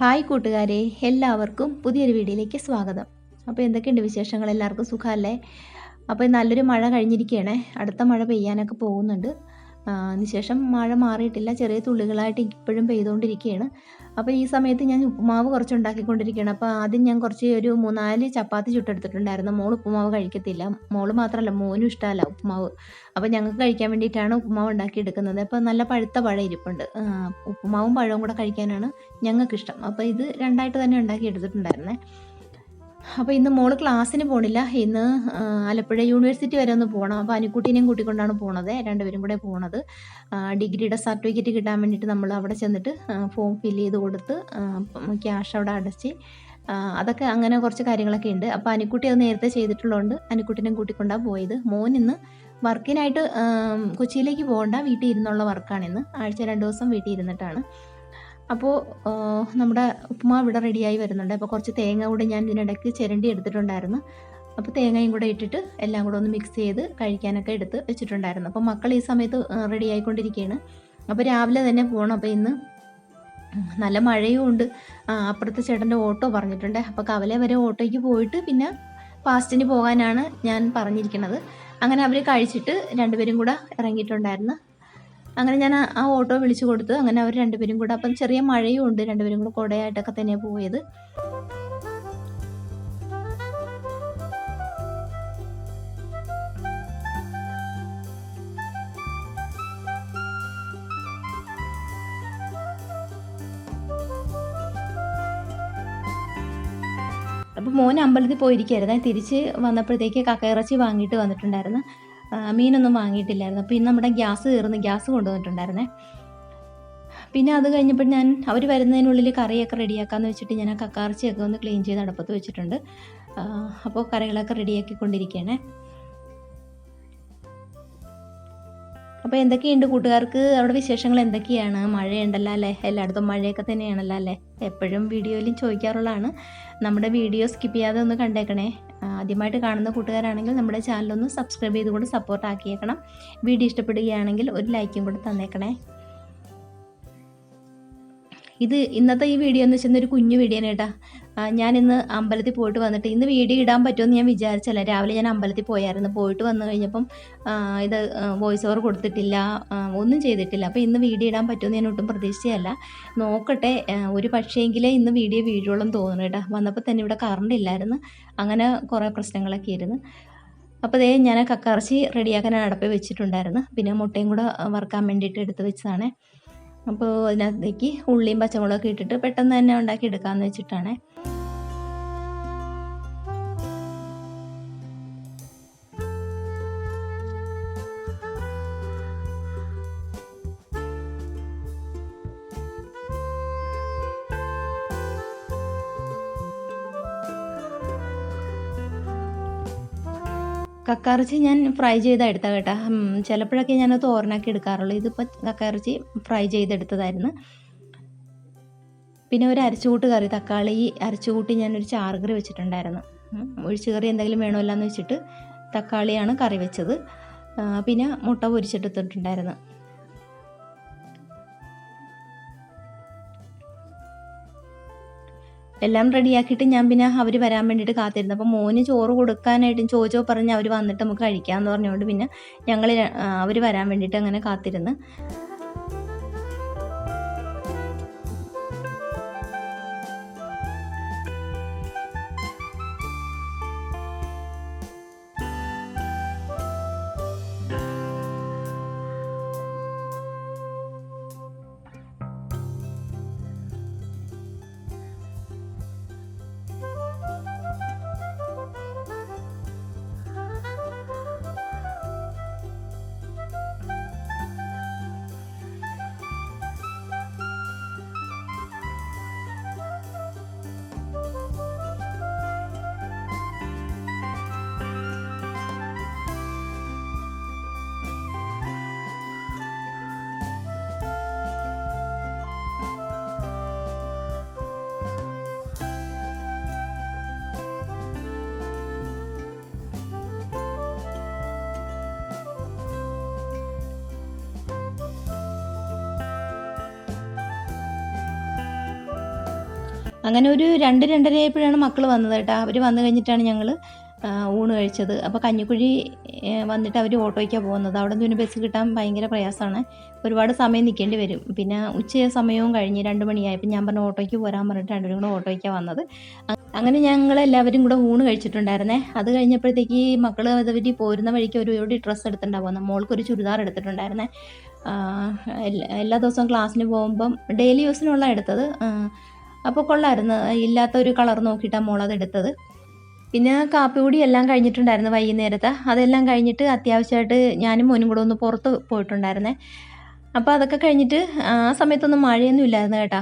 Hi കൂട്ടുകാരെ എല്ലാവർക്കും പുതിയൊരു വീഡിയോയിലേക്ക് സ്വാഗതം. അപ്പോൾ എന്തൊക്കെയുണ്ട് വിശേഷങ്ങൾ? എല്ലാവർക്കും സുഖമല്ലേ? അപ്പോൾ നല്ലൊരു മഴ കഴിഞ്ഞിരിക്കുകയാണ്. അടുത്ത മഴ പെയ്യാനൊക്കെ പോകുന്നുണ്ട്. അതിനുശേഷം മഴ മാറിയിട്ടില്ല. ചെറിയ തുള്ളികളായിട്ട് ഇപ്പോഴും പെയ്തുകൊണ്ടിരിക്കുകയാണ്. അപ്പോൾ ഈ സമയത്ത് ഞാൻ ഉപ്പുമാവ് കുറച്ച് ഉണ്ടാക്കിക്കൊണ്ടിരിക്കുകയാണ് അപ്പോൾ ആദ്യം ഞാൻ കുറച്ച് ഒരു മൂന്നാൽ ചപ്പാത്തി ചുട്ടെടുത്തിട്ടുണ്ടായിരുന്നു. മോൾ ഉപ്പുമാവ് കഴിക്കത്തില്ല. മോൾ മാത്രമല്ല മോനും ഇഷ്ടമല്ല ഉപ്പുമാവ്. അപ്പോൾ ഞങ്ങൾക്ക് കഴിക്കാൻ വേണ്ടിയിട്ടാണ് ഉപ്പുമാവ് ഉണ്ടാക്കിയെടുക്കുന്നത്. അപ്പോൾ നല്ല പഴുത്ത പഴ ഇരിപ്പുണ്ട്. ഉപ്പുമാവും പഴവും കൂടെ കഴിക്കാനാണ് ഞങ്ങൾക്കിഷ്ടം. അപ്പോൾ ഇത് രണ്ടായിട്ട് തന്നെ ഉണ്ടാക്കി എടുത്തിട്ടുണ്ടായിരുന്നേ അപ്പോൾ ഇന്ന് മോൾ ക്ലാസ്സിന് പോണില്ല. ഇന്ന് ആലപ്പുഴ യൂണിവേഴ്സിറ്റി വരെ ഒന്ന് പോകണം അപ്പോൾ അനുക്കുട്ടീനെയും കൂട്ടിക്കൊണ്ടാണ് പോണത്. രണ്ടുപേരും കൂടെ പോണത്. ഡിഗ്രിയുടെ സർട്ടിഫിക്കറ്റ് കിട്ടാൻ വേണ്ടിയിട്ട് നമ്മൾ അവിടെ ചെന്നിട്ട് ഫോം ഫില്ല് ചെയ്ത് കൊടുത്ത് ക്യാഷ് അവിടെ അടച്ച് അതൊക്കെ അങ്ങനെ കുറച്ച് കാര്യങ്ങളൊക്കെ ഉണ്ട്. അപ്പോൾ അനുക്കുട്ടി അത് നേരത്തെ ചെയ്തിട്ടുള്ളതുകൊണ്ട് അനുക്കുട്ടീനെയും കൂട്ടിക്കൊണ്ടാണ് പോയത്. മോൻ ഇന്ന് വർക്കിനായിട്ട് കൊച്ചിയിലേക്ക് പോകണ്ട. വീട്ടിൽ ഇരുന്നുള്ള വർക്കാണ് ഇന്ന്. ആഴ്ച രണ്ട് ദിവസം വീട്ടിൽ ഇരുന്നിട്ടാണ്. അപ്പോൾ നമ്മുടെ ഉപ്പുമാവ് ഇവിടെ റെഡിയായി വരുന്നുണ്ട്. അപ്പോൾ കുറച്ച് തേങ്ങ കൂടെ ഞാൻ ഇതിനിടയ്ക്ക് ചിരണ്ടി എടുത്തിട്ടുണ്ടായിരുന്നു. അപ്പോൾ തേങ്ങയും കൂടെ ഇട്ടിട്ട് എല്ലാം കൂടെ ഒന്ന് മിക്സ് ചെയ്ത് കഴിക്കാനൊക്കെ എടുത്ത് വെച്ചിട്ടുണ്ടായിരുന്നു. അപ്പോൾ മക്കൾ ഈ സമയത്ത് റെഡി ആയിക്കൊണ്ടിരിക്കുകയാണ്. അപ്പോൾ രാവിലെ തന്നെ പോകണം അപ്പോൾ ഇന്ന് നല്ല മഴയും ഉണ്ട്. അപ്പുറത്തെ ചേട്ടന്റെ ഓട്ടോ പറഞ്ഞിട്ടുണ്ട്. അപ്പോൾ കവല വരെ ഓട്ടോയ്ക്ക് പോയിട്ട് പിന്നെ ഫാസ്റ്റിന് പോകാനാണ് ഞാൻ പറഞ്ഞിരിക്കുന്നത് അങ്ങനെ അവർ കഴിച്ചിട്ട് രണ്ടുപേരും കൂടെ ഇറങ്ങിയിട്ടുണ്ടായിരുന്നു. അങ്ങനെ ഞാൻ ആ- ഓട്ടോ വിളിച്ചു കൊടുത്തു അങ്ങനെ അവർ രണ്ടുപേരും കൂടെ അപ്പം ചെറിയ മഴയും ഉണ്ട് രണ്ടുപേരും കൂടെ കുടയായിട്ടൊക്കെ തന്നെയാണ് പോയത്. അപ്പോൾ മോൻ അമ്പലത്തിൽ പോയിരിക്കുകയായിരുന്നു. തിരിച്ച് വന്നപ്പോഴത്തേക്ക് കക്കയിറച്ചി വാങ്ങിയിട്ട് വന്നിട്ടുണ്ടായിരുന്നു. മീനൊന്നും വാങ്ങിയിട്ടില്ലായിരുന്നു. അപ്പോൾ ഇന്ന് നമ്മുടെ ഗ്യാസ് തീർന്ന് ഗ്യാസ് കൊണ്ടുവന്നിട്ടുണ്ടായിരുന്നേ. പിന്നെ അത് കഴിഞ്ഞപ്പോൾ ഞാൻ അവർ വരുന്നതിനുള്ളിൽ കറിയൊക്കെ റെഡിയാക്കാമെന്ന് വെച്ചിട്ട് ഞാൻ ആ കക്കാർച്ചിയൊക്കെ ഒന്ന് ക്ലീൻ ചെയ്ത് അടുപ്പത്ത് വെച്ചിട്ടുണ്ട്. അപ്പോൾ കറികളൊക്കെ റെഡിയാക്കിക്കൊണ്ടിരിക്കുകയാണേ അപ്പോൾ എന്തൊക്കെയുണ്ട് കൂട്ടുകാർക്ക്? അവിടെ വിശേഷങ്ങൾ എന്തൊക്കെയാണ്? മഴയുണ്ടല്ലോ അല്ലേ? എല്ലായിടത്തും മഴയൊക്കെ തന്നെയാണല്ലോ അല്ലേ? എപ്പോഴും വീഡിയോയിലും ചോദിക്കാറുള്ളതാണ്. നമ്മുടെ വീഡിയോ സ്കിപ്പ് ചെയ്യാതെ ഒന്ന് കണ്ടേക്കണേ. ആദ്യമായിട്ട് കാണുന്ന കൂട്ടുകാരാണെങ്കിൽ നമ്മുടെ ചാനലൊന്ന് സബ്സ്ക്രൈബ് ചെയ്ത് സപ്പോർട്ട് ആക്കിയേക്കണം. വീഡിയോ ഇഷ്ടപ്പെടുകയാണെങ്കിൽ ഒരു ലൈക്കും കൂടെ തന്നേക്കണേ. ഇത് ഇന്നത്തെ ഈ വീഡിയോ എന്ന് വെച്ചാൽ ഒരു കുഞ്ഞു വീഡിയോ കേട്ടാ. ഇന്ന് അമ്പലത്തിൽ പോയിട്ട് വന്നിട്ട് ഇന്ന് വീഡിയോ ഇടാൻ പറ്റുമെന്ന് ഞാൻ വിചാരിച്ചല്ല. രാവിലെ ഞാൻ അമ്പലത്തിൽ പോയായിരുന്നു. പോയിട്ട് വന്നു കഴിഞ്ഞപ്പം ഇത് വോയിസ് ഓവർ കൊടുത്തിട്ടില്ല. ഒന്നും ചെയ്തിട്ടില്ല. അപ്പോൾ ഇന്ന് വീഡിയോ ഇടാൻ പറ്റുമെന്ന് ഞാൻ ഒട്ടും പ്രതീക്ഷിച്ചതല്ല. നോക്കട്ടെ ഒരു പക്ഷേങ്കിലേ ഇന്ന് വീഡിയോ വീഴുള്ളൂ തോന്നുന്നു കേട്ടോ. വന്നപ്പോൾ തന്നെ ഇവിടെ കറണ്ട് ഇല്ലായിരുന്നു. അങ്ങനെ കുറേ പ്രശ്നങ്ങളൊക്കെ ആയിരുന്നു. അപ്പോൾ ദേ ഞാൻ കക്കറച്ചി റെഡിയാക്കാൻ അടപ്പ് വെച്ചിട്ടുണ്ടായിരുന്നു പിന്നെ മുട്ടയും കൂടെ വറുക്കാൻ വേണ്ടിയിട്ട് എടുത്ത് വെച്ചതാണ്. അപ്പോൾ അതിനകത്തേക്ക് ഉള്ളിയും പച്ചമുളകൊക്കെ ഇട്ടിട്ട് പെട്ടെന്ന് തന്നെ ഉണ്ടാക്കി എടുക്കാമെന്ന് വെച്ചിട്ടാണ്. കക്കയിറച്ചി ഞാൻ ഫ്രൈ ചെയ്താണ് എടുത്ത കേട്ടോ ചിലപ്പോഴൊക്കെ ഞാൻ തോരനാക്കി എടുക്കാറുള്ളൂ. ഇതിപ്പോൾ കക്കയിറച്ചി ഫ്രൈ ചെയ്തെടുത്തതായിരുന്നു. പിന്നെ ഒരു അരച്ചുകൂട്ട് കറി തക്കാളി അരച്ചുകൂട്ടി ഞാനൊരു ചാർഗറി വെച്ചിട്ടുണ്ടായിരുന്നു. ഒഴിച്ച് കറി എന്തെങ്കിലും വേണമല്ലോ എന്ന് വെച്ചിട്ട് തക്കാളിയാണ് കറി വെച്ചത്. പിന്നെ മുട്ട പൊരിച്ചെടുത്തിട്ടുണ്ടായിരുന്നു. എല്ലാം റെഡിയാക്കിയിട്ട് ഞാൻ പിന്നെ അവർ വരാൻ വേണ്ടിയിട്ട് കാത്തിരുന്നു. അപ്പോൾ മോന് ചോറ് കൊടുക്കാനായിട്ടും ചോദിച്ചോ പറഞ്ഞ് അവർ വന്നിട്ട് നമുക്ക് കഴിക്കാമെന്ന് പറഞ്ഞുകൊണ്ട് പിന്നെ ഞങ്ങൾ അവർ വരാൻ വേണ്ടിയിട്ട് അങ്ങനെ കാത്തിരുന്ന്. അങ്ങനെ ഒരു രണ്ട് രണ്ടരയായപ്പോഴാണ് മക്കൾ വന്നത് കേട്ടോ. അവർ വന്നു കഴിഞ്ഞിട്ടാണ് ഞങ്ങൾ ഊണ് കഴിച്ചത്. അപ്പോൾ കഞ്ഞിക്കുഴി വന്നിട്ട് അവർ ഓട്ടോയ്ക്കാണ് പോകുന്നത്. അവിടെ നിന്ന് പിന്നെ ബസ് കിട്ടാൻ ഭയങ്കര പ്രയാസമാണ്. ഒരുപാട് സമയം നിൽക്കേണ്ടി വരും. പിന്നെ ഉച്ച സമയവും കഴിഞ്ഞ് രണ്ട് മണിയായപ്പോൾ ഞാൻ പറഞ്ഞ ഓട്ടോയ്ക്ക് പോരാൻ പറഞ്ഞിട്ട് രണ്ടുപേരും കൂടെ ഓട്ടോയ്ക്കാണ് വന്നത്. അങ്ങനെ ഞങ്ങൾ എല്ലാവരും കൂടെ ഊണ് കഴിച്ചിട്ടുണ്ടായിരുന്നേ. അത് കഴിഞ്ഞപ്പോഴത്തേക്ക് മക്കൾ അതുവഴി പോരുന്ന വഴിക്ക് ഒരു ഒരു ഡ്രസ്സ് എടുത്തിട്ടുണ്ടാവുന്നു മോൾക്ക് ഒരു ചുരിദാർ എടുത്തിട്ടുണ്ടായിരുന്നേ. എല്ലാ ദിവസവും ക്ലാസ്സിന് പോകുമ്പം ഡെയിലി യൂസിനുള്ള എടുത്തത്. അപ്പോൾ കൊള്ളായിരുന്നു. ഇല്ലാത്ത ഒരു കളർ നോക്കിയിട്ടാണ് മോളത് എടുത്തത്. പിന്നെ കാപ്പി കൂടി എല്ലാം കഴിഞ്ഞിട്ടുണ്ടായിരുന്നു വൈകുന്നേരത്തെ. അതെല്ലാം കഴിഞ്ഞിട്ട് അത്യാവശ്യമായിട്ട് ഞാനും മോനും കൂടെ ഒന്ന് പുറത്ത് പോയിട്ടുണ്ടായിരുന്നേ. അപ്പോൾ അതൊക്കെ കഴിഞ്ഞിട്ട് ആ സമയത്തൊന്നും മഴയൊന്നും ഇല്ലായിരുന്നു കേട്ടോ.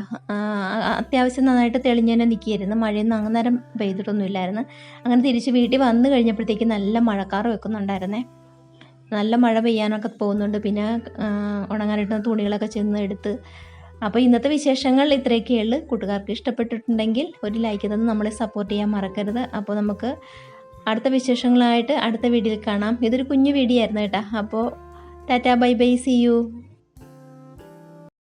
അത്യാവശ്യം നന്നായിട്ട് തെളിഞ്ഞ് തന്നെ നിൽക്കുകയായിരുന്നു. മഴയൊന്നും അങ്ങനേരം പെയ്തിട്ടൊന്നും ഇല്ലായിരുന്നു. അങ്ങനെ തിരിച്ച് വീട്ടിൽ വന്നു കഴിഞ്ഞപ്പോഴത്തേക്ക് നല്ല മഴക്കാറ് വെക്കുന്നുണ്ടായിരുന്നേ. നല്ല മഴ പെയ്യാനൊക്കെ പോകുന്നുണ്ട്. പിന്നെ ഉണങ്ങാനിട്ട് തുണികളൊക്കെ ചെന്ന് എടുത്ത് അപ്പോൾ ഇന്നത്തെ വിശേഷങ്ങൾ ഇത്രയൊക്കെയേ ഉള്ളൂ. കൂട്ടുകാർക്ക് ഇഷ്ടപ്പെട്ടിട്ടുണ്ടെങ്കിൽ ഒരു ലൈക്ക് തന്ന് നമ്മളെ സപ്പോർട്ട് ചെയ്യാൻ മറക്കരുത്. അപ്പോൾ നമുക്ക് അടുത്ത വിശേഷങ്ങളായിട്ട് അടുത്ത വീഡിയോയിൽ കാണാം. ഇതൊരു കുഞ്ഞു വീഡിയോ ആയിരുന്നു കേട്ടോ. അപ്പോൾ tata bye bye see you